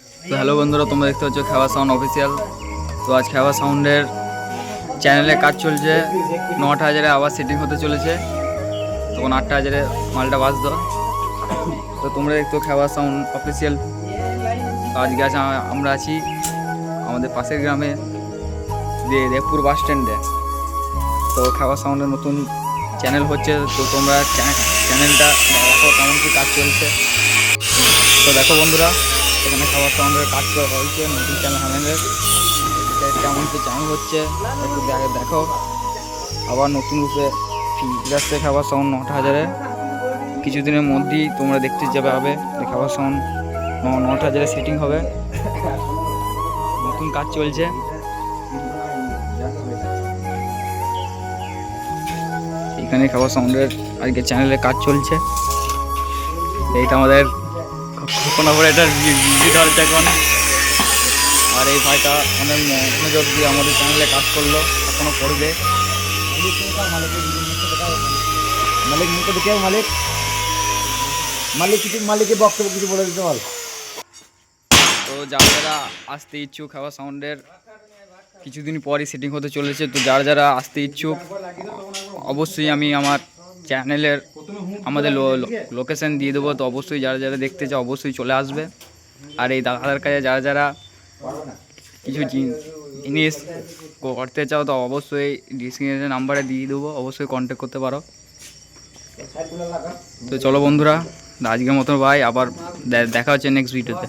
তো হ্যালো বন্ধুরা, তোমরা দেখতে পাচ্ছ খেওয়া সাউন্ড অফিসিয়াল তো আজ খেওয়া সাউন্ডের চ্যানেলে কাজ চলছে। নটা হাজারে আবার সেটিং হতে চলেছে। তখন আটটা হাজারে মালটা বাজতো। তো তোমরা দেখতো খেওয়া সাউন্ড অফিসিয়াল আজকে আছে আমরা আছি আমাদের পাশের গ্রামে দেবপুর বাস স্ট্যান্ডে তো খাওয়া সাউন্ডের নতুন চ্যানেল হচ্ছে। তো তোমরা চ্যা- চ্যানেলটা দেখো কেমন কি কাজ চলছে। তো দেখো বন্ধুরা এখানে খাবার সাউন্ডের কাজ করা হয়েছে, নতুন চ্যানেল হ্যানেলের কেমন কি চ্যানেল হচ্ছে, একটু দেখে- দেখো। আবার নতুন রূপে আসছে খাবার সাউন্ড নটা হাজারে। কিছুদিনের মধ্যেই তোমরা দেখতে যাবে হবে খাবার সাউন্ড নটা হাজারে সেটিং হবে। নতুন কাজ চলছে। এখানে খাবার সাউন্ডের আজকে চ্যানেলে কাজ চলছে। এইটা আমাদের অপারেটার ভিজিট হচ্ছে এখন। আর এই ভাইটা অনেক মনোযোগ দিয়ে আমাদের চ্যানেলে কাজ করল, এখনও করবে। মালিক মুখে দেখে মালিক? মালিক কিছু মালিকের বক্তব্য কিছু বলে দিতে বল তো যারা যারা আসতে ইচ্ছুক খাবার সাউন্ডের, কিছুদিন পরই সেটিং হতে চলেছে, তো যারা যারা আসতে ইচ্ছুক, অবশ্যই আমি আমার চ্যানেলের আমাদের লোকেশান দিয়ে দেবো, তো অবশ্যই যারা যারা দেখতে চাও অবশ্যই চলে আসবে। আর এই দাদার কাছে যারা যারা কিছু জিনিস করতে চাও, তো অবশ্যই ডিসক্রিপশন নাম্বারে দিয়ে দেবো, অবশ্যই কন্ট্যাক্ট করতে পারো। তো চলো বন্ধুরা, আজকের মতো ভাই, আবার দেখা হচ্ছে নেক্সট ভিডিওতে